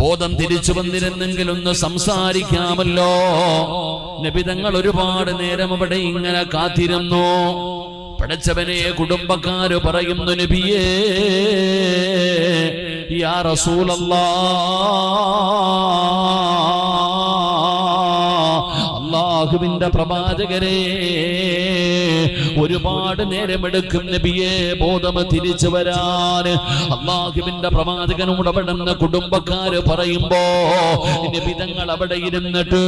ബോധം തിരിച്ചു വന്നിരുന്നെങ്കിൽ ഒന്ന് സംസാരിക്കാമല്ലോ. നബിതങ്ങൾ ഒരുപാട് നേരം അവിടെ ഇങ്ങനെ കാത്തിരുന്നു. പടച്ചവനെ കുടുംബക്കാര് പറയുന്നു നബിയേ യാ റസൂലല്ലാ അള്ളാഹുവിന്റെ പ്രവാചകരെ ഒരുപാട് നേരമെടുക്കും നബിയെ ബോധം തിരിച്ചു വരാൻ. അള്ളാഹുവിന്റെ പ്രവാചകനോട് അവിടെ നിന്ന് കുടുംബക്കാര് പറയുമ്പോ നിബിതങ്ങൾ അവിടെ ഇരുന്നിട്ട്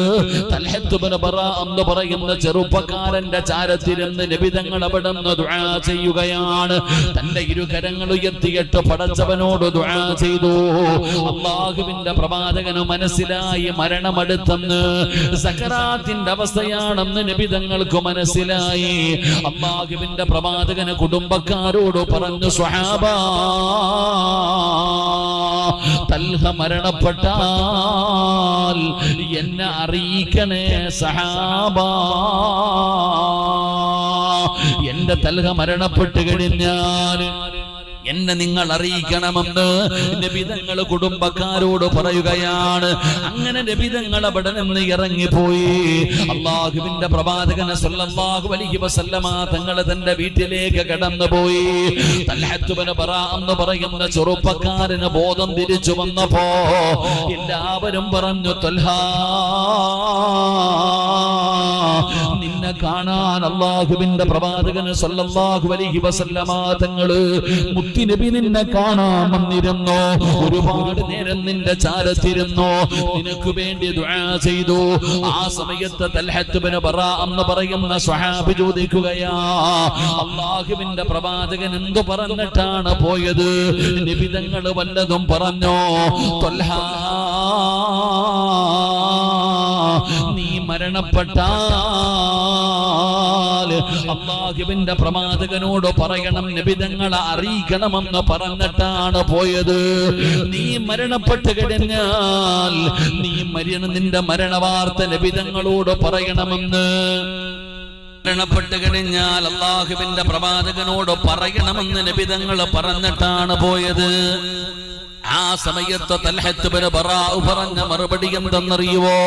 എന്ന് പറയുന്ന ചെറുപ്പക്കാരന്റെ ചാരത്തിരുന്ന് നിബിതങ്ങൾ അവിടെ ചെയ്യുകയാണ്. തന്റെ ഇരുകരങ്ങൾ ഉയർത്തിയിട്ട് പടച്ചവനോട് ചെയ്തു. അള്ളാഹുവിന്റെ പ്രവാചകന് മനസ്സിലായി മരണമടുത്തെന്ന് സക്കറാത്തിന്റെ അവസ്ഥയാണെന്ന് നബിതങ്ങൾക്ക് മനസ്സിലായി. അള്ളാഹുവിന്റെ പ്രവാചകന് കുടുംബക്കാരോട് പറഞ്ഞു സ്വഹാബ തൽഹ മരണപ്പെട്ടാൽ എന്നെ അറിയിക്കണേ സഹാബ എന്റെ തൽഹ മരണപ്പെട്ട് കഴിഞ്ഞാൽ എന്നെ നിങ്ങൾ അറിയിക്കണമെന്ന് നബിതങ്ങൾ കുടുംബക്കാരോട് പറയുകയാണ്. അങ്ങനെ നബിതങ്ങൾ അവിടെ നിന്ന് ഇറങ്ങിപ്പോയി. അള്ളാഹുവിന്റെ പ്രവാചകനെ സല്ലല്ലാഹു അലൈഹി വസല്ലമ തങ്ങൾ തന്റെ വീട്ടിലേക്ക് കടന്നുപോയി. തൽഹത്തുബ്നു പറ എന്ന് പറയുന്ന ചെറുപ്പക്കാരന് ബോധം തിരിച്ചു വന്നപ്പോ എല്ലാവരും പറഞ്ഞു തൽഹാ കാണാൻ സല്ലല്ലാഹു അലൈഹി വസല്ലമ നിന്നെ ഒരുപാട് നേരം നിനക്ക് വേണ്ടി ദുആ ആ ബറ പറയുന്ന പ്രവാചകൻ പറഞ്ഞിട്ടാണ് പോയത്? നിബിതങ്ങൾ വല്ലതും പറഞ്ഞോ? തൊൽഹാ മരണപ്പെട്ടാൽ അള്ളാഹുവിന്റെ പ്രവാചകനോട് പറയണം നിബിധങ്ങളെ അറിയിക്കണമെന്ന് പറഞ്ഞിട്ടാണ് പോയത്. നീ മരണപ്പെട്ട് കഴിഞ്ഞാൽ നീ മരണ നിന്റെ മരണവാർത്ത നബിതങ്ങളോട് പറയണമെന്ന്. മരണപ്പെട്ട് കഴിഞ്ഞാൽ അള്ളാഹുവിന്റെ പ്രവാചകനോട് പറയണമെന്ന് നബിതങ്ങൾ പറഞ്ഞിട്ടാണ് പോയത്. ആ സമയത്ത് തൽഹത്ത് ബിൻ ബറാഉ പറഞ്ഞ മറുപടി എന്തെന്നറിയുവോ?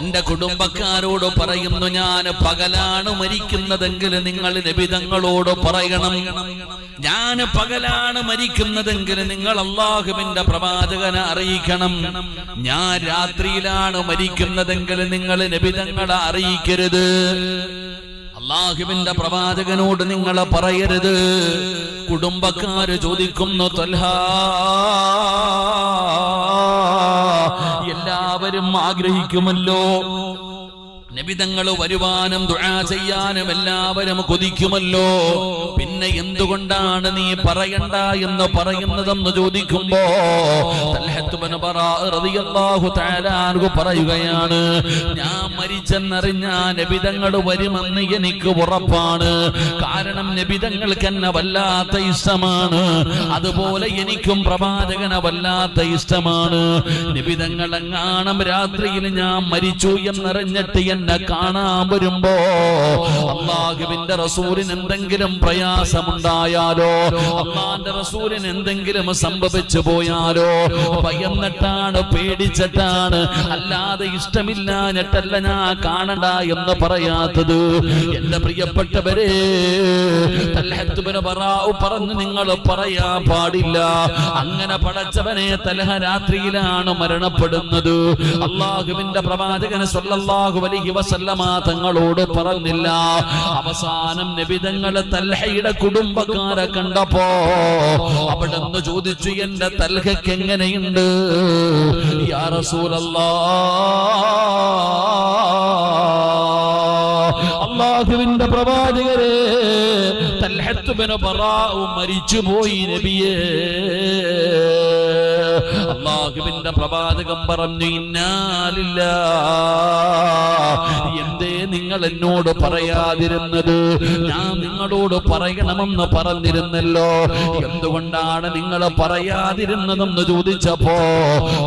തന്റെ കുടുംബക്കാരോട് പറയുന്നു ഞാൻ പകലാണ് മരിക്കുന്നതെങ്കിൽ നിങ്ങൾ നബിതങ്ങളോട് പറയണം. ഞാൻ പകലാണ് മരിക്കുന്നതെങ്കിൽ നിങ്ങൾ അള്ളാഹുവിന്റെ പ്രവാചകനെ അറിയിക്കണം. ഞാൻ രാത്രിയിലാണ് മരിക്കുന്നതെങ്കിൽ നിങ്ങൾ നിബിതങ്ങളെ അറിയിക്കരുത്. അള്ളാഹുവിന്റെ പ്രവാചകനോട് നിങ്ങൾ പറയരുത്. കുടുംബക്കാര് ചോദിക്കുന്നു തൊൽഹാ എല്ലാവരും ആഗ്രഹിക്കുമല്ലോ. നബിതങ്ങൾ വരുവാനും ദുആ ചെയ്യാനും എല്ലാവരും കൊതിക്കുമല്ലോ. പിന്നെ എന്തുകൊണ്ടാണ് നീ പറയണ്ട എന്ന് പറയുന്നതെന്ന് ചോദിക്കുമ്പോ പറയുകയാണ് ഞാൻ മരിച്ചെന്നറിഞ്ഞ നബിതങ്ങൾ വരുമെന്ന് എനിക്ക് ഉറപ്പാണ്. കാരണം നബിതങ്ങൾക്ക് എന്നെ വല്ലാത്ത ഇഷ്ടമാണ്. അതുപോലെ എനിക്കും പ്രവാചകനെ വല്ലാത്ത ഇഷ്ടമാണ്. നിബിതങ്ങൾ എങ്ങാണം രാത്രിയിൽ ഞാൻ മരിച്ചു എന്നറിഞ്ഞിട്ട് എന്നെ കാണാൻ വരുമ്പോ അള്ളാഹുവിന്റെ റസൂലിന് എന്തെങ്കിലും പ്രയാസമുണ്ടായാലോ അള്ളാന്റെ റസൂലിന് എന്തെങ്കിലും സംഭവിച്ചു പോയാലോ ഭയന്നിട്ടാണ് പേടിച്ചിട്ടാണ് അല്ലാതെ ഇഷ്ടമില്ലാഞ്ഞിട്ടല്ല ഞാൻ കാണണ്ട എന്ന് പറയാത്തത്. എന്റെ പ്രിയപ്പെട്ടവരെ പറഞ്ഞു നിങ്ങൾ പറയാ പാടില്ല. അങ്ങനെ പടച്ചവനെ തലഹ രാത്രിയിലാണ് മരണപ്പെടുന്നത്. അള്ളാഹുവിന്റെ പ്രവാചകന് സല്ലല്ലാഹു അലൈഹി വസല്ലമ തങ്ങളോട് പറഞ്ഞില്ല. അവസാനം നബിതങ്ങൾ തൽഹയുടെ കുടുംബക്കാരെ കണ്ടപ്പോ അവിടെന്ന് ചോദിച്ചു എന്റെ തൽഹയ്ക്ക് എങ്ങനെയുണ്ട്? യാ റസൂലല്ലാ. അള്ളാഹുവിന്റെ പ്രവാചകരെ തൽഹത്ത് പറ ബറാഉ മരിച്ചുപോയി നബിയേ. അള്ളാഹുവിന്റെ പ്രവാചകം പറഞ്ഞു ഇന്നാലില്ല. എന്തേ നിങ്ങൾ എന്നോട് പറയാതിരുന്നത്? ഞാൻ നിങ്ങളോട് പറയണമെന്ന് പറഞ്ഞിരുന്നല്ലോ. എന്തുകൊണ്ടാണ് നിങ്ങൾ പറയാതിരുന്നതെന്ന് ചോദിച്ചപ്പോ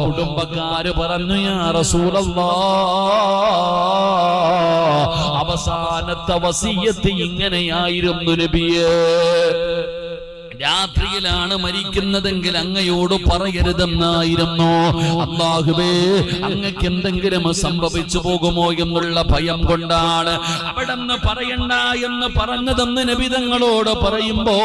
കുടുംബക്കാര് പറഞ്ഞു യാ റസൂലല്ലാ. അവസാനത്തെ വസീയത്ത് ഇങ്ങനെയായിരുന്നു നബിയേ. രാത്രിയിലാണ് മരിക്കുന്നതെങ്കിൽ അങ്ങയോട് പറയരുതെന്നായിരുന്നു. അള്ളാഹുവേ അങ്ങക്ക് എന്തെങ്കിലും സംഭവിച്ചു പോകുമോ എന്നുള്ള ഭയം കൊണ്ടാണ് അവിടെ നിന്ന് പറയണ്ട എന്ന് പറഞ്ഞതെന്ന് നബിതങ്ങളോട് പറയുമ്പോ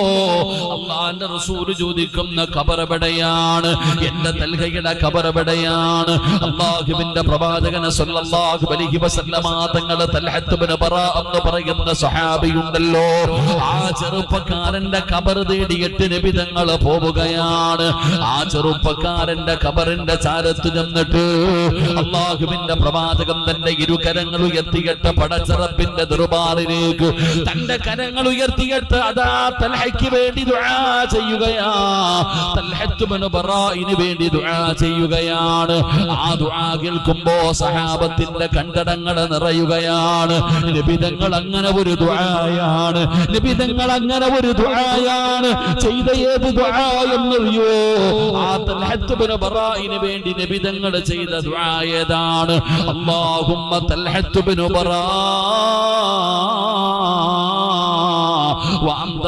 അള്ളാന്റെ റസൂൽ ചോദിക്കുന്ന കബറെവിടെയാണ് എന്റെ തൽഹയുടെ കബറെവിടെയാണ് അള്ളാഹുവിന്റെ പ്രവാചകനെ സല്ലല്ലാഹു അലൈഹി വസല്ലമ തങ്ങൾ തൽഹത്ത് ബിൻ എന്ന് പറയുന്ന സഹാബിയുണ്ടല്ലോ. ആ ചെറുപ്പക്കാരന്റെ കബർ തേടിയിട്ട് നിബിതങ്ങൾ പോവുകയാണ്. ആ ചെറുപ്പക്കാരന്റെ കബറിന്റെ ചാരത്ത് ചെന്നിട്ട് അള്ളാഹുവിന്റെ പ്രവാചകൻ തന്റെ ഇരുകരങ്ങൾ ഉയർത്തിയിട്ട് പടച്ചറപ്പിന്റെ ദുർബാറിലേക്ക് തന്റെ കരങ്ങൾ ഉയർത്തിയിട്ട് അതാ തലഹയ്ക്ക് വേണ്ടി ചെയ്യുകയാ. തൽഹത്ത് ബിൻ വേണ്ടി ചെയ്യുകയാണ്. ആ ദുആ കേൾക്കുമ്പോ സഹാബത്തിന്റെ കണ്ടടങ്ങൾ നിറയുകയാണ്. നബിതങ്ങൾ അങ്ങനെ ഒരു ദുആയാണ്. നബിതങ്ങൾ അങ്ങനെ ഒരു ദുആയാണ്. ചെയ്ത ഏത് എന്നറിയോ? ആ തൽഹത്ത് ബിൻ ബറാഇന് വേണ്ടി നബിതങ്ങൾ ചെയ്ത ദുആ ഏതാണ്? അല്ലാഹുമ്മ തൽഹത്ത് ബിൻ ബറാ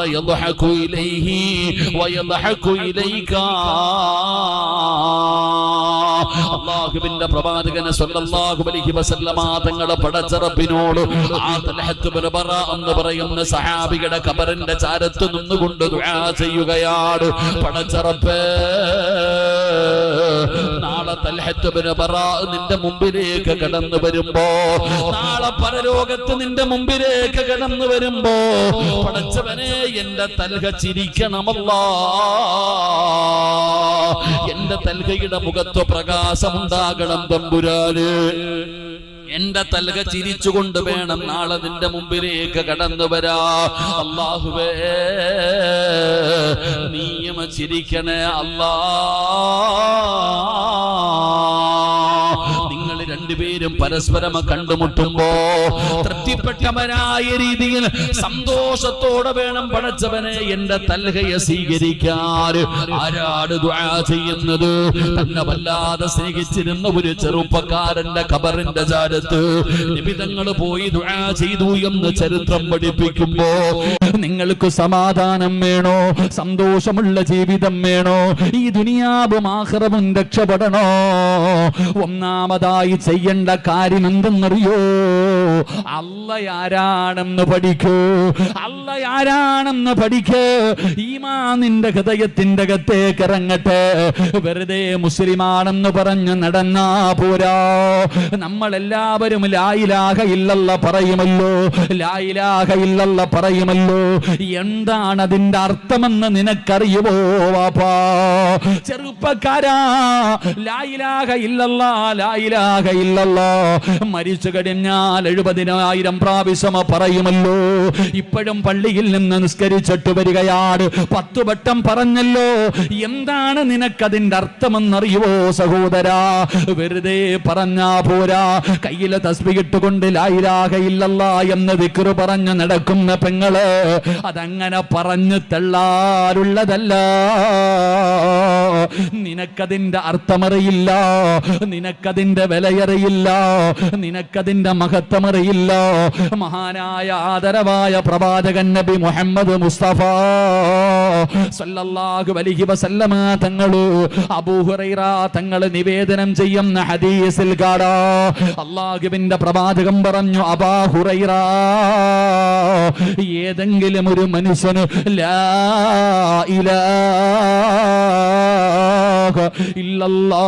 وأنت يضحك إليه ويضحك إليك അള്ളാഹുവിന്റെ പ്രവാചകന് സ്വല്ലല്ലാഹു അലൈഹി വസല്ലമ തങ്ങളെ പടച്ചറപ്പിനോട് ആ തൽഹത്ത് ബിൻ ബറ എന്ന് പറയുന്ന സഹാബിയുടെ ഖബറിന്റെ ചാരത്ത് നിന്നുകൊണ്ട് ദുആ ചെയ്യുകയാണ് പടച്ചറപ്പേ നാളെ തൽഹത്ത് പറ നിന്റെ മുമ്പിലേക്ക് കടന്നു വരുമ്പോ നാളെ പരലോകത്ത് നിന്റെ മുമ്പിലേക്ക് കടന്നു വരുമ്പോ പടച്ചവനെ എന്റെ തൽഹ ചിരിക്കണമല്ല. എന്റെ തൽഹയുടെ മുഖത്ത് പ്രകാശമുണ്ടാകണം തമ്പുരാന്. എന്റെ തലക ചിരിച്ചുകൊണ്ട് വേണം നാളെ നിന്റെ മുമ്പിലേക്ക് കടന്നു വരാ. അള്ളാഹുവേ നീയും ചിരിക്കണേ അല്ലാ. രണ്ടുപേരും പരസ്പരം കണ്ടുമുട്ടുമ്പോ തൃപ്തിപ്പെട്ടവരായ രീതിയിൽ സന്തോഷത്തോടെ വേണം പടച്ചവനെ എന്റെ തൽഹയെ സ്വീകരിക്കാൻ. ആരാട് ചെയ്യുന്നത്? തന്നെ വല്ലാതെ സ്നേഹിച്ചിരുന്ന ഒരു ചെറുപ്പക്കാരന്റെ ഖബറിന്റെ ചാരത്ത് നിബിതങ്ങൾ പോയി ദുആ ചെയ്തു എന്ന് ചരിത്രം പഠിപ്പിക്കുമ്പോ നിങ്ങൾക്ക് സമാധാനം വേണോ? സന്തോഷമുള്ള ജീവിതം വേണോ? ഈ ദുനിയാവും ആഹ്റവും രക്ഷപ്പെടണോ? ഒന്നാമതായി ചെയ്യേണ്ട കാര്യം എന്തെന്നറിയോ അല്ല ആരാണെന്ന് പഠിക്കൂ. അല്ല ആരാണെന്ന് പഠിക്കൂ. ഈമാ നിന്റെ ഹൃദയത്തിന്റെ അകത്തേക്ക് ഇറങ്ങട്ടെ. വെറുതെ മുസ്ലിമാണെന്ന് പറഞ്ഞ് നടന്നാ പോരാ. നമ്മളെല്ലാവരും ലായിലാഹ ഇല്ലല്ല പറയുമല്ലോ. ലായിലാഹ ഇല്ലല്ല പറയുമല്ലോ. എന്താണ് അതിന്റെ അർത്ഥമെന്ന് നിനക്കറിയുമോ വാപ്പാ? ചെറുപ്പക്കാരാ. ലായിലാഹ ഇല്ലല്ല ലായിലാഹ ഇല്ലല്ല. മരിച്ചു കഴിഞ്ഞാൽ എഴുപതിനായിരം പ്രാവശ്യം പറയുമല്ലോ. ഇപ്പോഴും പള്ളിയിൽ നിന്ന് നിസ്കരിച്ചിട്ട് വരികയാണ്. പത്തു വട്ടം പറഞ്ഞല്ലോ. എന്താണ് നിനക്കതിന്റെ അർത്ഥമെന്നറിയുവോ സഹോദരാ? വെറുതെ പറഞ്ഞാ പോരാ. കയ്യിലെ തസ്ബിയിട്ടുകൊണ്ട് ലായിരാക ഇല്ലല്ല എന്ന് വിക്രു പറഞ്ഞു നടക്കുന്ന പെങ്ങൾ അതങ്ങനെ പറഞ്ഞു തള്ളാറുള്ളതല്ല. നിനക്കതിന്റെ അർത്ഥമറിയില്ല. നിനക്കതിന്റെ വിലയറിയില്ല നിനക്കതിന്റെ മഹത്വം അറിയില്ല മഹാനായ ആദരവായ പ്രവാചകൻ നബി മുഹമ്മദ് മുസ്തഫ സല്ലല്ലാഹു അലൈഹി വസല്ലമ തങ്ങൾ അബൂഹുറൈറ തങ്ങൾ നിവേദനം ചെയ്യുന്ന ഹദീസിൽ കാണാ. അള്ളാഹുവിന്റെ പ്രവാചകം പറഞ്ഞു അബാഹുറൈറ ഏതെങ്കിലും ഒരു മനുഷ്യന് ലാ ഇലാഹ ഇല്ലല്ലാ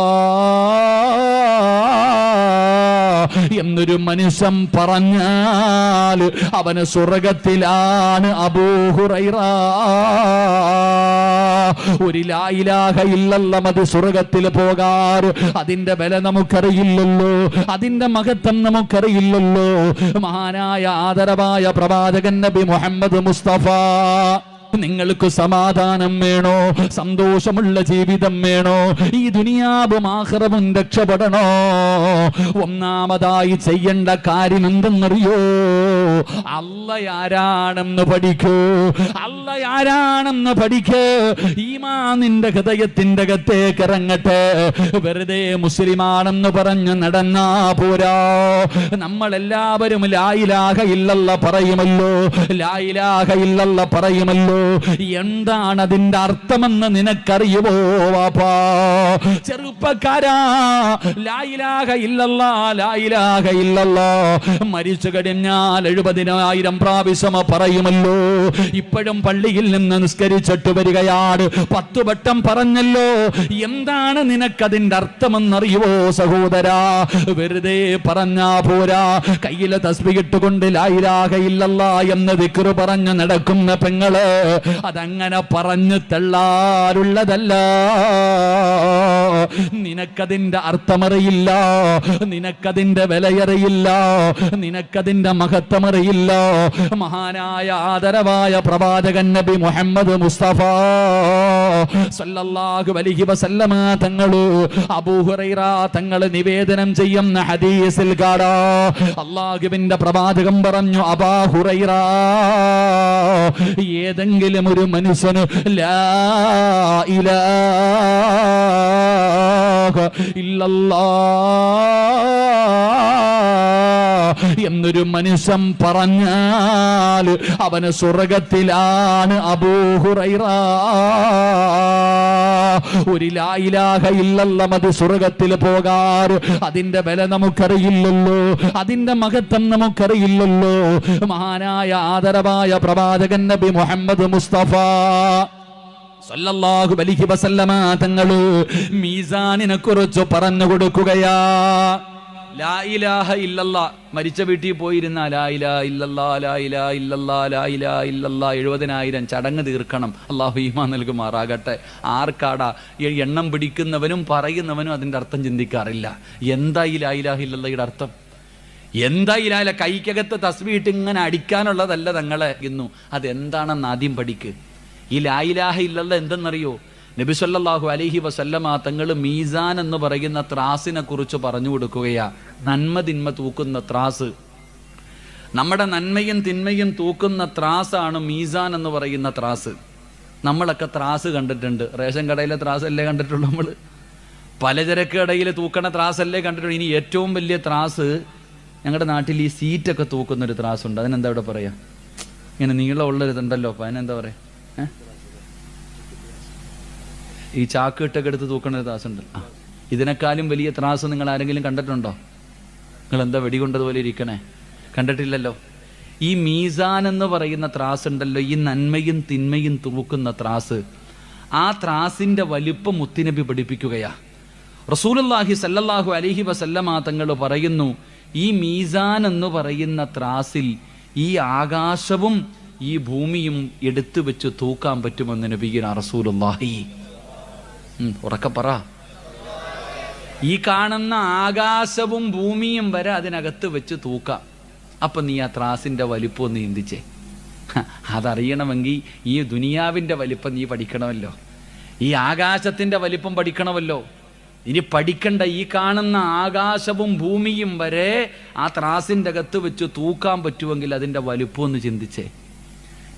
എന്നൊരു മനുഷ്യൻ പറഞ്ഞാൽ അവന് സ്വർഗത്തിലാണ് അബൂഹുറൈറ ഒരു ലായിലാഹ ഇല്ലല്ല മതി സ്വർഗത്തിൽ പോകാറ്. അതിന്റെ വില നമുക്കറിയില്ലല്ലോ. അതിന്റെ മഹത്വം നമുക്കറിയില്ലല്ലോ. മഹാനായ ആദരവായ പ്രവാചകൻ നബി മുഹമ്മദ് മുസ്തഫ. നിങ്ങൾക്ക് സമാധാനം വേണോ? സന്തോഷമുള്ള ജീവിതം വേണോ? ഈ ദുനിയാവും ആഹ്റവും രക്ഷപ്പെടണോ? ഒന്നാമതായി ചെയ്യേണ്ട കാര്യം എന്തെന്നറിയോ? അല്ല ആരാണെന്ന് പഠിക്കൂ. അല്ല ആരാണെന്ന് പഠിക്കൂ. ഈമാ നിന്റെ ഹൃദയത്തിന്റെ അകത്തേക്ക് ഇറങ്ങട്ടെ. വെറുതെ മുസ്ലിമാണെന്ന് പറഞ്ഞ് നടന്നാ പോരാ. നമ്മളെല്ലാവരും ലായിലാഹ ഇല്ലല്ല പറയുമല്ലോ. ലായിലാഹ ഇല്ലല്ല പറയുമല്ലോ. എന്താണ് അതിന്റെ അർത്ഥമെന്ന് നിനക്കറിയുമോ വാപ്പാ? ചെറുപ്പക്കാരാ. ലായിലാഹ ഇല്ലല്ല ലായിലാഹ ഇല്ലല്ലാ. മരിച്ചു കഴിഞ്ഞാൽ എഴുപതിനായിരം പ്രാവശ്യം പറയുമല്ലോ. ഇപ്പോഴും പള്ളിയിൽ നിന്ന് നിസ്കരിച്ചിട്ട് വരികയാണ് പത്തു വട്ടം പറഞ്ഞല്ലോ. എന്താണ് നിനക്കതിന്റെ അർത്ഥമെന്നറിയുവോ സഹോദരാ? വെറുതെ പറഞ്ഞാ പോരാ. കയ്യിലെ തസ്ബിയിട്ടുകൊണ്ട് ലായിരാകയില്ലല്ല എന്ന് വിക്രു പറഞ്ഞു നടക്കുന്ന പെങ്ങൾ അതങ്ങനെ പറഞ്ഞു തള്ളാറുള്ളതല്ല. നിനക്കതിന്റെ അർത്ഥമറിയില്ല. നിനക്കതിന്റെ വിലയറിയില്ല. നിനക്കതിന്റെ മഹത്വമറിയില്ല. മഹാനായ ആദരവായ പ്രവാചകൻ നബി മുഹമ്മദ് മുസ്തഫ സല്ലല്ലാഹു അലൈഹി വസല്ലമ തങ്ങൾ അബൂ ഹുറൈറ തങ്ങൾ നിവേദനം ചെയ്യുന്ന ഹദീസിൽ കാണാ അള്ളാഹുവിന്റെ പ്രവാചകം പറഞ്ഞു അബാ ഹുറൈറ ഏതെങ്കിലും ഒരു മനുഷ്യന് ലാ ഇലാഹ ഇല്ലല്ലാ എന്നൊരു മനുഷ്യൻ പറഞ്ഞാൽ അവന് സ്വർഗത്തിലാണ് അബൂഹുറൈറ ഒരു മതി സ്വർഗത്തിൽ പോകാറ്. അതിന്റെ വില നമുക്കറിയില്ലല്ലോ. അതിന്റെ മഹത്വം നമുക്കറിയില്ലല്ലോ. മഹാനായ ആദരവായ പ്രവാചകൻ നബി മുഹമ്മദ് മുസ്തഫ സല്ലല്ലാഹു അലൈഹി വസല്ലമ തങ്ങൾ മീസാനിനെ കുറിച്ച് പറഞ്ഞു കൊടുക്കുകയാ. ലാ ഇലാഹ ഇല്ലല്ലാ. മരിച്ച വീട്ടിൽ പോയിരുന്ന ലാ ഇലാ ഇല്ലല്ലാ ലാ ഇലാ ഇല്ലല്ലാ ലാ എഴുപതിനായിരം ചടങ്ങ് തീർക്കണം. അള്ളാഹു ഈമാ നൽകുമാറാകട്ടെ. ആർക്കാടാ? എണ്ണം പിടിക്കുന്നവനും പറയുന്നവനും അതിന്റെ അർത്ഥം ചിന്തിക്കാറില്ല. എന്താ ഈ ലാ ഇലാഹ ഇല്ലല്ലയുടെ അർത്ഥം? എന്താ ഈ ലാല കൈക്കകത്ത് തസ്ബീട്ട് ഇങ്ങനെ അടിക്കാനുള്ളതല്ല തങ്ങളെ ഇന്നു അതെന്താണെന്ന് ആദ്യം പഠിക്ക്. ഈ ലായിലാഹ ഇല്ലല്ല എന്തെന്നറിയോ? നബി സല്ലല്ലാഹു അലൈഹി വസല്ലമ തങ്ങൾ മീസാൻ എന്ന് പറയുന്ന ത്രാസിനെ കുറിച്ച് പറഞ്ഞു കൊടുക്കുകയാ. നന്മ തിന്മ തൂക്കുന്ന ത്രാസ്. നമ്മുടെ നന്മയും തിന്മയും തൂക്കുന്ന ത്രാസാണ് മീസാൻ എന്ന് പറയുന്ന ത്രാസ്. നമ്മളൊക്കെ ത്രാസ് കണ്ടിട്ടുണ്ട്. റേഷൻ കടയിലെ ത്രാസ് അല്ലേ കണ്ടിട്ടുള്ളൂ നമ്മൾ പലചരക്ക് കടയിൽ തൂക്കണ ത്രാസല്ലേ കണ്ടിട്ടുള്ളൂ. ഇനി ഏറ്റവും വലിയ ത്രാസ് ഞങ്ങളുടെ നാട്ടിൽ ഈ സീറ്റൊക്കെ തൂക്കുന്ന ഒരു ത്രാസുണ്ട്. അതിനെന്താ ഇവിടെ പറയാ? ഇങ്ങനെ നീളമുള്ളൊരിതുണ്ടല്ലോ. അപ്പൊ അതിനെന്താ പറയാ? ഏ? ഈ ചാക്ക് ഇട്ടൊക്കെ എടുത്ത് തൂക്കണ ഒരു ത്രാസുണ്ട് ഇതിനേക്കാളും വലിയ ത്രാസ് നിങ്ങൾ ആരെങ്കിലും കണ്ടിട്ടുണ്ടോ? നിങ്ങൾ എന്താ വെടികൊണ്ടതുപോലെ ഇരിക്കണേ? കണ്ടിട്ടില്ലല്ലോ. ഈ മീസാൻ എന്ന് പറയുന്ന ത്രാസ് ഉണ്ടല്ലോ ഈ നന്മയും തിന്മയും തൂക്കുന്ന ത്രാസ്. ആ ത്രാസിന്റെ വലിപ്പം മുത്തിനബി പഠിപ്പിക്കുകയാ. റസൂലുള്ളാഹി സല്ലല്ലാഹു അലൈഹി വസല്ലമാ തങ്ങൾ പറയുന്നു ഈ മീസാൻ എന്ന് പറയുന്ന ത്രാസിൽ ഈ ആകാശവും ഈ ഭൂമിയും എടുത്തു വെച്ച് തൂക്കാൻ പറ്റുമെന്ന് നബിഗിന റസൂലുള്ളാഹി. ഉം, ഉറക്കെ പറ. ഈ കാണുന്ന ആകാശവും ഭൂമിയും വരെ അതിനകത്ത് വെച്ച് തൂക്കാം. അപ്പൊ നീ ആ ത്രാസിന്റെ വലിപ്പം ഒന്ന് ചിന്തിച്ചേ. അതറിയണമെങ്കിൽ ഈ ദുനിയാവിന്റെ വലിപ്പം നീ പഠിക്കണമല്ലോ. ഈ ആകാശത്തിന്റെ വലിപ്പം പഠിക്കണമല്ലോ. ഇനി പഠിക്കണ്ട ഈ കാണുന്ന ആകാശവും ഭൂമിയും വരെ ആ ത്രാസിന്റെ അകത്ത് വെച്ച് തൂക്കാൻ പറ്റുമെങ്കിൽ അതിന്റെ വലിപ്പം ഒന്ന് ചിന്തിച്ചേ.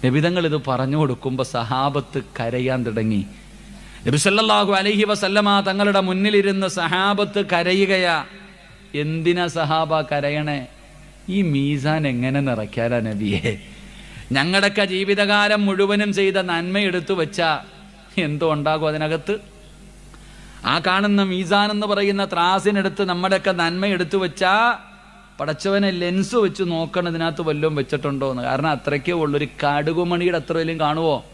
നബിതങ്ങൾ ഇത് പറഞ്ഞു കൊടുക്കുമ്പോൾ സഹാബത്ത് കരയാൻ തുടങ്ങി. നബി അലഹി വസല്ലമ തങ്ങളുടെ മുന്നിലിരുന്ന് സഹാബത്ത് കരയുകയാ. എന്തിനാ സഹാബ കരയണേ? ഈ മീസാൻ എങ്ങനെ നിറയ്ക്കാലാ നബിയെ? ഞങ്ങളുടെയൊക്കെ ജീവിതകാലം മുഴുവനും ചെയ്ത നന്മ എടുത്തു വെച്ചാ എന്തോ ഉണ്ടാകും അതിനകത്ത്? ആ കാണുന്ന മീസാൻ എന്ന് പറയുന്ന ത്രാസിനെടുത്ത് നമ്മുടെയൊക്കെ നന്മ എടുത്തു വെച്ചാ പടച്ചവനെ ലെൻസ് വെച്ച് നോക്കണം ഇതിനകത്ത് വല്ലതും വെച്ചിട്ടുണ്ടോ എന്ന് കാരണം അത്രയ്ക്കേ ഉള്ളൂ. ഒരു കടുകുമണിയുടെ അത്ര വല്ലതും കാണുവോ?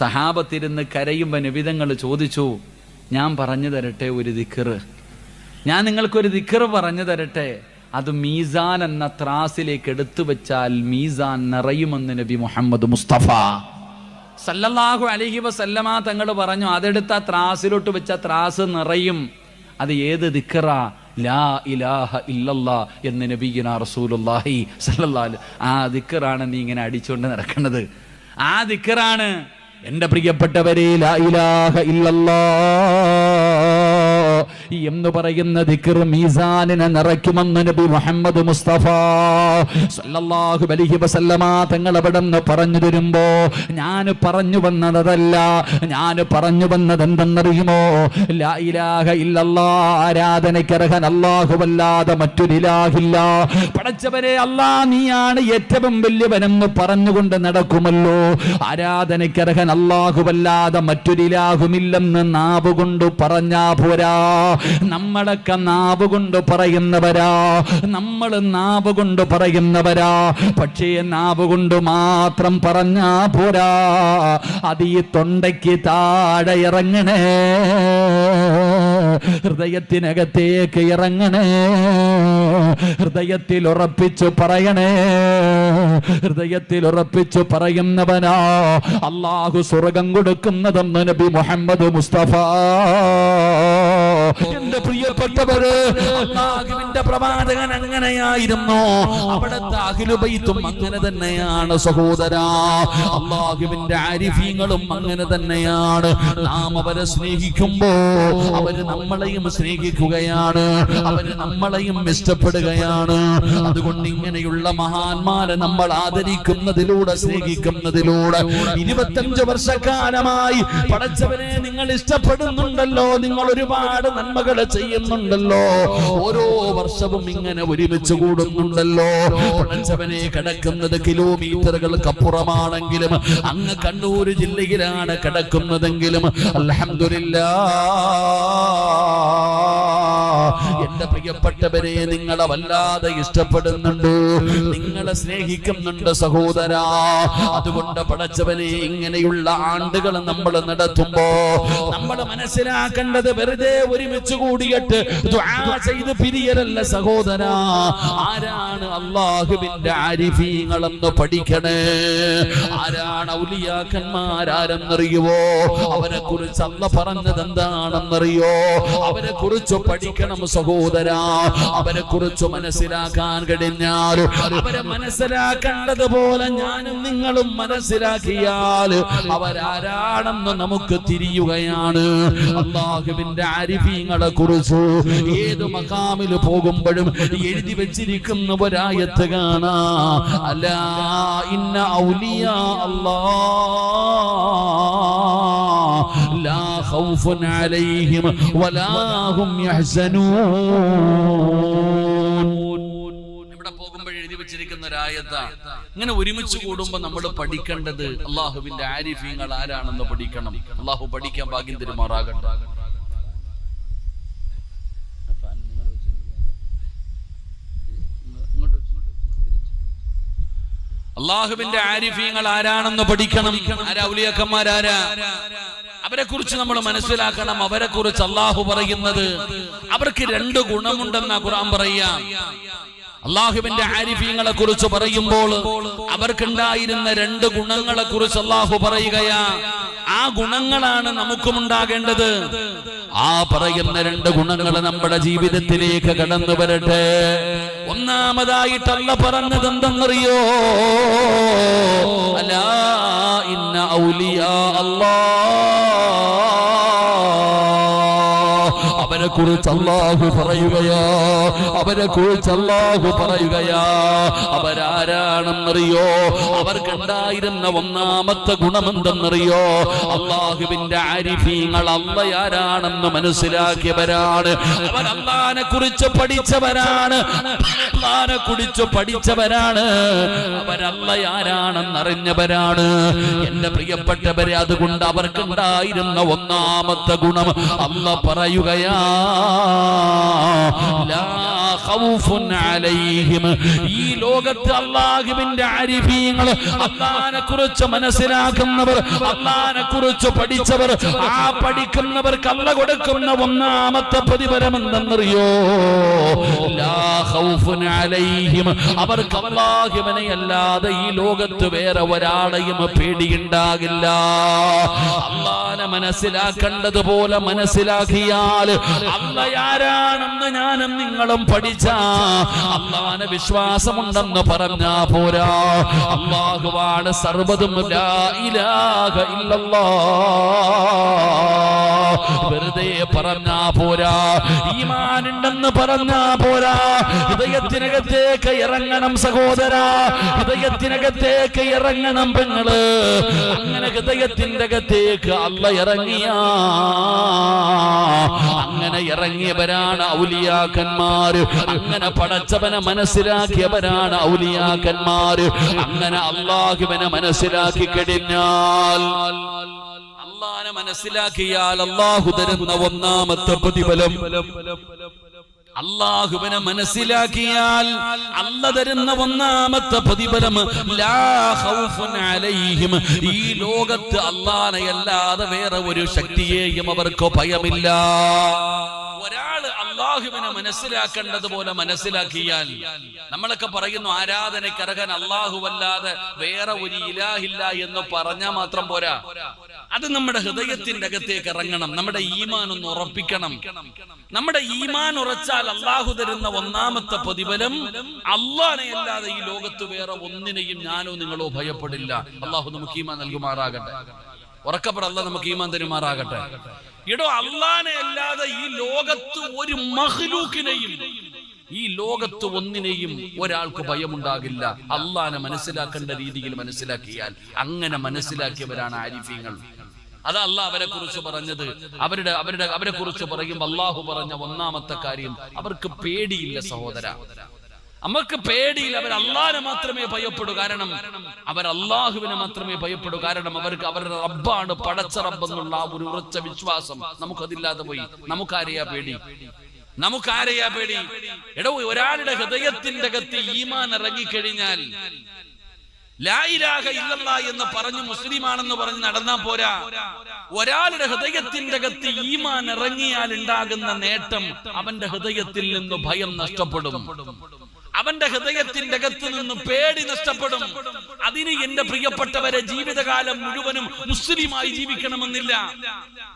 സഹാബത്തിരുന്ന് കരയുമ്പോൾ നിബിതങ്ങൾ ചോദിച്ചു ഞാൻ പറഞ്ഞു തരട്ടെ ഒരു ദിക്കറ് ഞാൻ നിങ്ങൾക്കൊരു ദിക്കറ് പറഞ്ഞു തരട്ടെ. അത് മീസാൻ എന്ന ത്രാസിലേക്ക് എടുത്തു വെച്ചാൽ മീസാൻ നിറയുമെന്ന് നബി മുഹമ്മദ് മുസ്തഫ. സല്ലല്ലാഹു അലഹി വസല്ലമ തങ്ങൾ പറഞ്ഞു അതെടുത്ത ത്രാസിലോട്ട് വെച്ച ത്രാസ് നിറയും. അത് ഏത് ദിക്കറ ലാ ഇലാഹ ഇല്ലല്ലാ എന്ന് നബീന റസൂലുള്ളാഹി സല്ലല്ലാഹു ആ ദിക്കറാണ് നീ ഇങ്ങനെ അടിച്ചുകൊണ്ട് നടക്കുന്നത് ആ ദിക്കറാണ് എന്റെ പ്രിയപ്പെട്ടവരെ ലാ ഇലാഹ ഇല്ലല്ലാ. എന്ന് പറയുന്ന ദിക്ർ മീസാനിനെ നിറയ്ക്കുമെന്ന് നബി മുഹമ്മദ് മുസ്തഫ സല്ലല്ലാഹു അലൈഹി വസല്ലമ തങ്ങൾ അവിടെ നിന്ന് പറഞ്ഞു തരുമ്പോ ഞാൻ പറഞ്ഞു വന്നതല്ല ഞാൻ പറഞ്ഞു വന്നത് എന്തെന്നറിയുമോ ലാ ഇലാഹ ഇല്ലല്ലാ ആരാധനയ്ക്കർഹൻ അല്ലാഹുവല്ലാതെ മറ്റൊരിലാഹില്ല പടച്ചവനെ അല്ലാ നീയാണ് ഏറ്റവും വലിയവനെന്ന് പറഞ്ഞുകൊണ്ട് നടക്കുമല്ലോ. ആരാധനയ്ക്ക് അർഹൻ അല്ലാഹുവല്ലാതെ മറ്റൊരിലാഹുമില്ലെന്ന് നാവ് കൊണ്ട് പറഞ്ഞാ പോരാ. നമ്മളൊക്കെ നാവ് കൊണ്ട് പറയുന്നവരാ. നമ്മൾ നാവ് കൊണ്ട് പറയുന്നവരാ. പക്ഷേ നാവ് കൊണ്ട് മാത്രം പറഞ്ഞാ പോരാ. അത് ഈ തൊണ്ടയ്ക്ക് താഴെ ഇറങ്ങണേ. ഹൃദയത്തിനകത്തേക്ക് ഇറങ്ങണേ. ഹൃദയത്തിൽ ഉറപ്പിച്ചു പറയണേ. ഹൃദയത്തിൽ ഉറപ്പിച്ചു പറയുന്നവനാ അള്ളാഹു സ്വർഗം കൊടുക്കുന്നതെന്ന് നബി മുഹമ്മദ് മുസ്തഫ. എന്റെ പ്രിയപ്പെട്ടവര് അള്ളാഹുവിന്റെ പ്രവാചകൻ അങ്ങനെയായിരുന്നു. അവിടുത്തെ അഖിലുബൈത്തും അങ്ങനെ തന്നെയാണ് സഹോദര. അള്ളാഹുവിന്റെ ആരിഫീങ്ങളും അങ്ങനെ തന്നെയാണ്. നാം അവരെ സ്നേഹിക്കുമ്പോ അവർ നമ്മളെയും സ്നേഹിക്കുകയാണ്. അവർ നമ്മളെയും ഇഷ്ടപ്പെടുകയാണ്. അതുകൊണ്ട് ഇങ്ങനെയുള്ള മഹാന്മാരെ നമ്മൾ ആദരിക്കുന്നതിലൂടെ സ്നേഹിക്കുന്നതിലൂടെ ഇരുപത്തഞ്ച് വർഷക്കാലമായി പടച്ചവനെ നിങ്ങൾ ഇഷ്ടപ്പെടുന്നുണ്ടല്ലോ. നിങ്ങൾ ഒരുപാട് നന്മകൾ ചെയ്യുന്നുണ്ടല്ലോ. ഓരോ വർഷവും ഇങ്ങനെ ഒരുമിച്ച് കൂടുന്നുണ്ടല്ലോ. പടച്ചവനെ കിടക്കുന്നത് കിലോമീറ്ററുകൾക്കപ്പുറമാണെങ്കിലും അങ്ങ് കണ്ണൂർ ജില്ലയിലാണ് കിടക്കുന്നതെങ്കിലും അൽഹംദുലില്ലാ എന്റെ പ്രിയപ്പെട്ടവരെ നിങ്ങളെ വല്ലാതെ ഇഷ്ടപ്പെടുന്നുണ്ട്. നിങ്ങളെ സ്നേഹിക്കുന്നുണ്ട് സഹോദര. അതുകൊണ്ട് പടച്ചവനെ ഇങ്ങനെയുള്ള ആണ്ടുകൾ നമ്മൾ നടത്തുമ്പോ നമ്മൾ മനസ്സിലാക്കേണ്ടത് വെറുതെ ഒരുമിച്ച് കൂടിയിട്ട് ചെയ്ത് പിരിയരല്ല സഹോദര. ആരാണ് അള്ളാഹുവിന്റെ ആരിഫീങ്ങളെന്ന് പഠിക്കണേ? ആരാണ് ഔലിയാക്കന്മാരാരെന്നറിയുവോ? അവരെ കുറിച്ച് അല്ല പറഞ്ഞത് എന്താണെന്നറിയോ അവരെ കുറിച്ച് പഠിക്കണം സഹോദര. അവരെ കുറിച്ച് മനസ്സിലാക്കാൻ കഴിഞ്ഞാൽ അവരെ മനസ്സിലാക്കേണ്ടതുപോലെ ഞാനും നിങ്ങളും മനസ്സിലാക്കിയാൽ അവരാരാണെന്ന് നമുക്ക് തിരിയുകയാണ്. അള്ളാഹുവിന്റെ ആരിഫീങ്ങളെ കുറിച്ച് ഏത് മകാമിൽ പോകുമ്പോഴും എഴുതി വെച്ചിരിക്കുന്ന ഒരായത്ത് കാണാ. അല്ല ഇന്ന ഔലിയ അല്ലാ. ലാ عليهم ولا هم يحزنون. വെച്ചിരിക്കുന്ന ഇങ്ങനെ ഒരുമിച്ച് കൂടുമ്പോൾ നമ്മൾ പഠിക്കേണ്ടത് അള്ളാഹുവിന്റെ ആരിഫീങ്ങൾ ആരാണെന്ന് പഠിക്കണം. അള്ളാഹു പഠിക്കാൻ ഭാഗ്യം തരുമാറാകട്ടെ. അള്ളാഹുവിന്റെ ആരിഫീങ്ങൾ ആരാണെന്ന് പഠിക്കണം. ആരാ ഔലിയാക്കന്മാരാരാ? അവരെ കുറിച്ച് നമ്മൾ മനസ്സിലാക്കണം. അവരെ കുറിച്ച് അള്ളാഹു പറയുന്നത്. അവർക്ക് രണ്ട് ഗുണമുണ്ടെന്ന ഖുർആൻ പറയാ അള്ളാഹുവിന്റെ ആരിഫീങ്ങളെ കുറിച്ച് പറയുമ്പോൾ അവർക്കുണ്ടായിരുന്ന രണ്ട് ഗുണങ്ങളെ കുറിച്ച് അള്ളാഹു പറയുകയാ. ആ ഗുണങ്ങളാണ് നമുക്കും ഉണ്ടാകേണ്ടത് ആ പറയുന്ന രണ്ട് ഗുണങ്ങൾ നമ്മുടെ ജീവിതത്തിലേക്ക് കടന്നു വരട്ടെ. ഒന്നാമതായിട്ടല്ല പറഞ്ഞത് എന്തെന്നറിയോ? അല്ല ഇന്ന ഔലിയ അല്ലാ. കുറിച്ച് അള്ളാഹു പറയുകയാ. അവരെ കുറിച്ച് അള്ളാഹു പറയുകയാ. അവരാരാണെന്നറിയോ? അവർക്കുണ്ടായിരുന്ന ഒന്നാമത്തെ ഗുണമെന്തെന്നറിയോ? അള്ളാഹുവിന്റെ ആരിഫീങ്ങൾ അള്ളയാരാണെന്ന് മനസ്സിലാക്കിയവരാണ്. അവർ കുറിച്ച് പഠിച്ചവരാണ്. അള്ളാനെ കുറിച്ച് പഠിച്ചവരാണ്. അവരല്ലയാരാണെന്നറിഞ്ഞവരാണ് എന്റെ പ്രിയപ്പെട്ടവരെ അതുകൊണ്ട് അവർക്കുണ്ടായിരുന്ന ഒന്നാമത്തെ ഗുണം അല്ല പറയുകയാ. ലാ ഖൗഫുൻ അലൈഹിം. ഈ ലോകത്ത് അള്ളാഹുവിന്റെ അരിഫീങ്ങൾ അള്ളാനെ കുറിച്ച് മനസ്സിലാക്കുന്നവർ അള്ളാനെ കുറിച്ച് പഠിച്ചവർ ആ പഠിക്കുന്നവർക്ക് അല്ല കൊടുക്കുന്ന ഒന്നാമത്തെ പ്രതിഫലം എന്തെന്നറിയോ ലാ ഖൗഫുൻ അലൈഹിം. അവർക്ക് അല്ലാഹുവിനെ അല്ലാതെ ഈ ലോകത്ത് വേറെ ഒരാളെയും പേടിയുണ്ടാകില്ല. അള്ളാനെ മനസ്സിലാക്കേണ്ടതുപോലെ മനസ്സിലാക്കിയാൽ അല്ല ആരാണെന്ന് ഞാനും നിങ്ങളും പഠിച്ച. അള്ളാനെ വിശ്വാസമുണ്ടെന്ന് പറഞ്ഞാ പോരാ. അള്ളാഹുവാണ് സർവതും ഇലാഹ ഇല്ലല്ലാഹ് വെറുതെ പറഞ്ഞാ പോരാ. ഈമാനുണ്ടെന്ന് പറഞ്ഞാ പോരാ. ഹൃദയത്തിനകത്തേക്ക് ഇറങ്ങണം സഹോദര. ഹൃദയത്തിനകത്തേക്ക് ഇറങ്ങണം പെങ്ങൾ. അങ്ങനെ ഹൃദയത്തിന്റെ അകത്തേക്ക് അല്ല ഇറങ്ങിയ. അങ്ങനെ ഇറങ്ങിയവരാണ് ഔലിയാക്കന്മാര് അങ്ങനെ പടച്ചവനെ മനസ്സിലാക്കിയവരാണ് ഔലിയാക്കന്മാര് അങ്ങനെ അള്ളാഹുവിനെ മനസ്സിലാക്കി കഴിഞ്ഞാൽ അള്ളാനെ മനസ്സിലാക്കിയാൽ അള്ളാഹു തരുന്ന ഒന്നാമത്തെ പ്രതിഫലം. അള്ളാഹുവിനെ മനസ്സിലാക്കിയാൽ അല്ല തരുന്ന ഒന്നാമത്തെ പ്രതിഫലം ഈ ലോകത്ത് അല്ലാതെ വേറെ ഒരു ശക്തിയെയും അവർക്ക് ഭയമില്ല. ഒരാൾ അള്ളാഹുവിനെ മനസ്സിലാക്കേണ്ടതുപോലെ മനസ്സിലാക്കിയാൽ നമ്മളൊക്കെ പറയുന്നു ആരാധനയ്ക്കറകാൻ അല്ലാതെ വേറെ ഒരു ഇലാഹില്ല എന്ന് പറഞ്ഞാൽ മാത്രം പോരാ. അത് നമ്മുടെ ഹൃദയത്തിന്റെ അകത്തേക്ക് ഇറങ്ങണം. നമ്മുടെ ഈമാൻ ഒന്ന് ഉറപ്പിക്കണം. നമ്മുടെ ഈമാൻ ഉറച്ചാൽ അള്ളാഹു തരുന്ന ഒന്നാമത്തെ പ്രതിഫലം അള്ളാനെ അല്ലാതെ ഈ ലോകത്ത് വേറെ ഒന്നിനെയും ഞാനോ നിങ്ങളോ ഭയപ്പെടില്ല. അള്ളാഹു നമുക്ക് ഈമാൻ നൽകുമാറാകട്ടെ. ഉറക്കപ്പെട അല്ല നമുക്ക് ഈമാൻ തരുമാറാകട്ടെ. ഇടോ അള്ളാനെ അല്ലാതെ ഈ ലോകത്ത് ഒരു മഹ്ലൂക്കിനെയും ഈ ലോകത്ത് ഒന്നിനെയും ഒരാൾക്ക് ഭയമുണ്ടാകില്ല. അള്ളാനെ മനസ്സിലാക്കേണ്ട രീതിയിൽ മനസ്സിലാക്കിയാൽ അങ്ങനെ മനസ്സിലാക്കിയവരാണ് ആരിഫീങ്ങൾ. അതാ അല്ല അവരെ കുറിച്ച് പറഞ്ഞത്. അവരുടെ അവരുടെ അവരെ കുറിച്ച് പറയും അള്ളാഹു പറഞ്ഞ ഒന്നാമത്തെ കാര്യം അവർക്ക് പേടിയില്ല സഹോദര. നമുക്ക് പേടിയില്ല. അവർ അള്ളാഹിനെ മാത്രമേ ഭയപ്പെടൂ. കാരണം അവർ അള്ളാഹുവിനെ മാത്രമേ ഭയപ്പെടൂ. കാരണം അവർക്ക് അവരുടെ റബ്ബാണ് പടച്ച റബ്ബെന്നുള്ള ആ ഒരു ഉറച്ച വിശ്വാസം നമുക്കതില്ലാതെ പോയി. നമുക്കാരെയാ പേടി? നമുക്കാരെയാ പേടി? എടോ ഒരാളുടെ ഹൃദയത്തിന്റെ അകത്ത് ഈമാൻ ഇറങ്ങിക്കഴിഞ്ഞാൽ ലായിരാഹ ഇല്ലല്ല എന്ന് പറഞ്ഞു മുസ്ലിമാണെന്ന് പറഞ്ഞ് നടന്നാ പോരാ. ഒരാളുടെ ഹൃദയത്തിന്റെ അകത്ത് ഈമാൻ ഇറങ്ങിയാൽ ഉണ്ടാകുന്ന നേട്ടം അവന്റെ ഹൃദയത്തിൽ നിന്ന് ഭയം നഷ്ടപ്പെടും. അവന്റെ ഹൃദയത്തിന്റെ അകത്ത് നിന്ന് പേടി നഷ്ടപ്പെടും. അതിന് എന്റെ പ്രിയപ്പെട്ടവരെ ജീവിതകാലം മുഴുവനും മുസ്ലിമായി ജീവിക്കണമെന്നില്ല.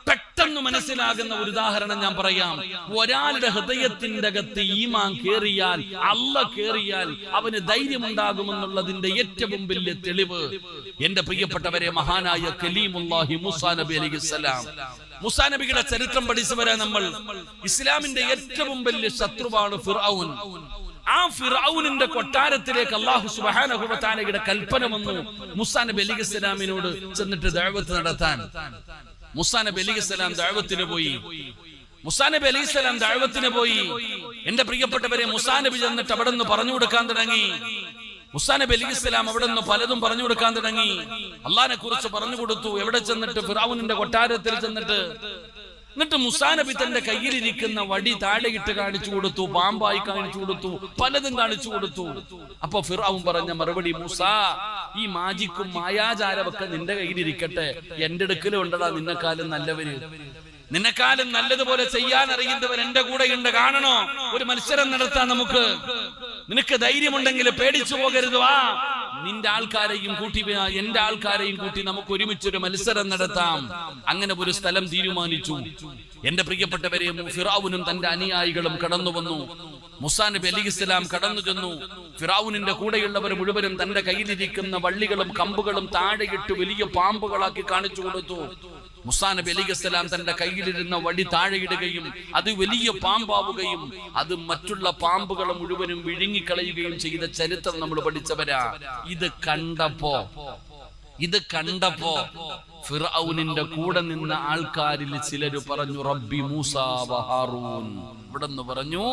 പെട്ടെന്ന് മനസ്സിലാകുന്ന ഒരു ഉദാഹരണം ഞാൻ പറയാം. ഒരാളുടെ ഹൃദയത്തിന്റെ അകത്ത് ഈമാൻ കേറിയാൽ അല്ല കേറിയാൽ അവന് ധൈര്യമുണ്ടാകുമെന്നുള്ളതിന്റെ ഏറ്റവും വലിയ തെളിവ് എന്റെ പ്രിയപ്പെട്ടവരെ മഹാനായ കലീമുല്ലാഹി മുസാ നബി അലൈഹിസ്സലാം മുസാ നബിയുടെ ചരിത്രം പഠിച്ചവരെ നമ്മൾ. ഇസ്ലാമിന്റെ ഏറ്റവും വലിയ ശത്രുവാണ് ഫിർഔൻ. ആ ഫിറൌനിന്റെ കൊട്ടാരത്തിലേക്ക് അള്ളാഹു സുബാനഹുബത്താനയുടെ കൽപ്പന വന്നു. മുസാ നബി അലി ഇസ്ലാമിനോട് ചെന്നിട്ട് ദൈവത്ത് നടത്താൻ. മുസാ നബി അലി ഇസ്ലാം ദൈവത്തിന് പോയി. മുസാനബി അലി ഇസ്ലാം ദഴവത്തിന് പോയി. എന്റെ പ്രിയപ്പെട്ടവരെ മുസാനബി ചെന്നിട്ട് അവിടെ നിന്ന് പറഞ്ഞു കൊടുക്കാൻ തുടങ്ങി. മുസാനബി അലി ഇസ്ലാം അവിടെ നിന്ന് പലതും പറഞ്ഞു കൊടുക്കാൻ തുടങ്ങി. അള്ളാഹിനെ കുറിച്ച് പറഞ്ഞു കൊടുത്തു. എവിടെ ചെന്നിട്ട് ഫിറാവുനിന്റെ കൊട്ടാരത്തിൽ ചെന്നിട്ട് എന്നിട്ട് മുസാ നബി തന്റെ കയ്യിലിരിക്കുന്ന വടി താഴെയിട്ട് കാണിച്ചു കൊടുത്തു പാമ്പായി കാണിച്ചു കൊടുത്തു പലതും കാണിച്ചു കൊടുത്തു. അപ്പൊ ഫിറാവും പറഞ്ഞ മറുപടി മുസാ ഈ മാജിക്കും മായാചാരമൊക്കെ നിന്റെ കയ്യിലിരിക്കട്ടെ. എന്റെ അടുക്കലും ഉണ്ടടാ നിന്നെക്കാലും നല്ലവര് നിന്നെക്കാലം നല്ലതുപോലെ ചെയ്യാൻ അറിയുന്നവർ എന്റെ കൂടെയുണ്ട് കാണണോ? ഒരു മത്സരം നടത്താം നമുക്ക്. നിനക്ക് ധൈര്യമുണ്ടെങ്കിൽ പേടിച്ചു പോകരുത്. വാ. നിന്റെ ആൾക്കാരെയും കൂട്ടി എന്റെ ആൾക്കാരെയും കൂട്ടി നമുക്ക് ഒരുമിച്ചൊരു മത്സരം നടത്താം. അങ്ങനെ ഒരു സ്ഥലം തീരുമാനിച്ചു. എന്റെ പ്രിയപ്പെട്ടവരെ ഫിറാവുനും തന്റെ അനുയായികളും കടന്നു വന്നു. മുസാ നബി അലി ഇസ്ലാം കടന്നു ചെന്നു. ഫിറാവുനിന്റെ കൂടെയുള്ളവർ മുഴുവനും തന്റെ കയ്യിലിരിക്കുന്ന വള്ളികളും കമ്പുകളും താഴെയിട്ട് വലിയ പാമ്പുകളാക്കി കാണിച്ചു കൊടുത്തു. മുസാ നബി അലി സ്വലാം തന്റെ കയ്യിലിരുന്ന വടി താഴെയിടുകയും അത് വലിയ പാമ്പാവുകയും അത് മറ്റുള്ള പാമ്പുകളെ മുഴുവനും വിഴുങ്ങിക്കളയുകയും ചെയ്ത ചരിത്രം നമ്മൾ പഠിച്ചവരാ. ഇത് കണ്ടപ്പോ ഇത് കണ്ടപ്പോ ഫിറൌനിന്റെ കൂടെ നിന്ന ആൾക്കാരിൽ ചിലര് പറഞ്ഞു റബ്ബി മൂസ വഹാറൂൻ ഇവിടെ പറഞ്ഞു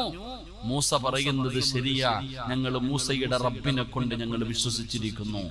മൂസ പറയുന്നത് ശരിയാ. ഞങ്ങൾ മൂസയുടെ റബ്ബിനെ കൊണ്ട് ഞങ്ങൾ വിശ്വസിച്ചിരിക്കുന്നു.